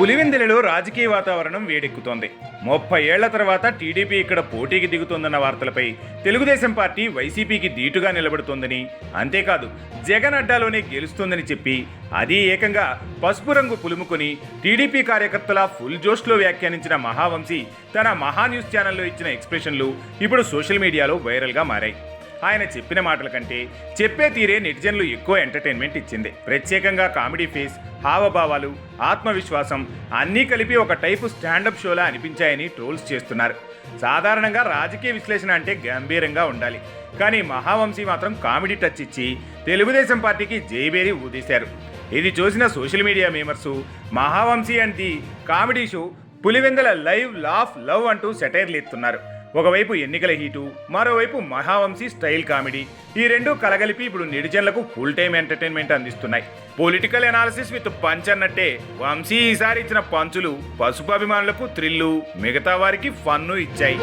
పులివెందులలో రాజకీయ వాతావరణం వేడెక్కుతోంది. ముప్పై ఏళ్ళ తర్వాత టీడీపీ ఇక్కడ పోటీకి దిగుతోందన్న వార్తలపై తెలుగుదేశం పార్టీ వైసీపీకి ధీటుగా నిలబడుతోందని. అంతేకాదు జగన్ అడ్డాలోనే గెలుస్తుందని చెప్పి అది ఏకంగా పసుపు రంగు పులుముకొని టీడీపీ కార్యకర్తల ఫుల్ జోష్లో వ్యాఖ్యానించిన మహావంశీ తన మహా న్యూస్ ఛానల్లో ఇచ్చిన ఎక్స్ప్రెషన్లు ఇప్పుడు సోషల్ మీడియాలో వైరల్గా మారాయి. ఆయన చెప్పిన మాటల కంటే చెప్పే తీరే నెటిజన్లు ఎక్కువ ఎంటర్టైన్మెంట్ ఇచ్చింది. ప్రత్యేకంగా కామెడీ ఫేస్ హావభావాలు ఆత్మవిశ్వాసం అన్నీ కలిపి ఒక టైపు స్టాండప్ షోలా అనిపించాయని ట్రోల్స్ చేస్తున్నారు. సాధారణంగా రాజకీయ విశ్లేషణ అంటే గంభీరంగా ఉండాలి. కానీ మహావంశీ మాత్రం కామెడీ టచ్ ఇచ్చి తెలుగుదేశం పార్టీకి జైబేరి ఊదేశారు. ఇది చూసిన social media memers Mahavamsi and the comedy show Pulivendula live laugh love అంటూ సెటైర్లు ఎత్తున్నారు. ఒకవైపు ఎన్నికల హీటు మరోవైపు మహావంశీ స్టైల్ కామెడీ. ఈ రెండు కలగలిపి ఇప్పుడు నెటిజన్లకు ఫుల్ టైం ఎంటర్టైన్మెంట్ అందిస్తున్నాయి. పొలిటికల్ ఎనాలిసిస్ విత్ పంచ్ అన్నట్టే వంశీ ఈసారి ఇచ్చిన పంచులు పసుపు అభిమానులకు థ్రిల్లు మిగతా వారికి ఫన్ను ఇచ్చాయి.